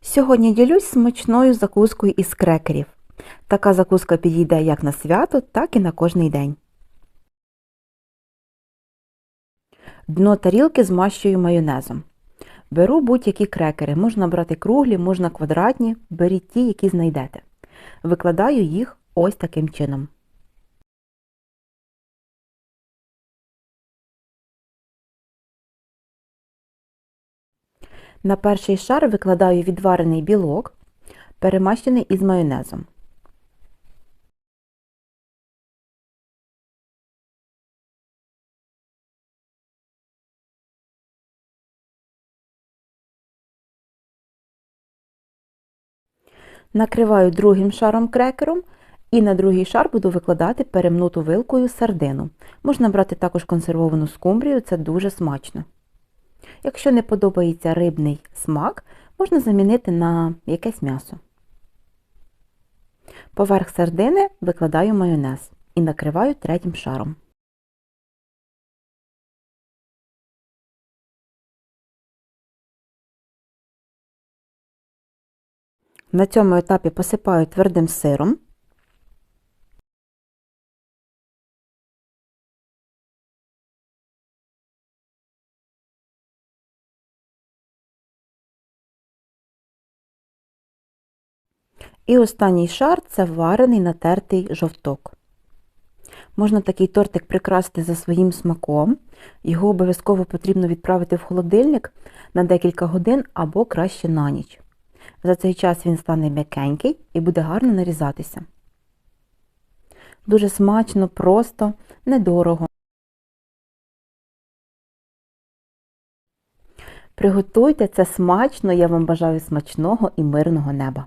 Сьогодні ділюсь смачною закускою із крекерів. Така закуска підійде як на свято, так і на кожний день. Дно тарілки змащую майонезом. Беру будь-які крекери. Можна брати круглі, можна квадратні, беріть ті, які знайдете. Викладаю їх ось таким чином. На перший шар викладаю відварений білок, перемащений із майонезом. Накриваю другим шаром крекером і на другий шар буду викладати перемнуту вилкою сардину. Можна брати також консервовану скумбрію, це дуже смачно. Якщо не подобається рибний смак, можна замінити на якесь м'ясо. Поверх сардини викладаю майонез і накриваю третім шаром. На цьому етапі посипаю твердим сиром. І останній шар це варений натертий жовток. Можна такий тортик прикрасити за своїм смаком. Його обов'язково потрібно відправити в холодильник на декілька годин або краще на ніч. За цей час він стане м'якенький і буде гарно нарізатися. Дуже смачно, просто, недорого. Приготуйте це смачно, я вам бажаю смачного і мирного неба.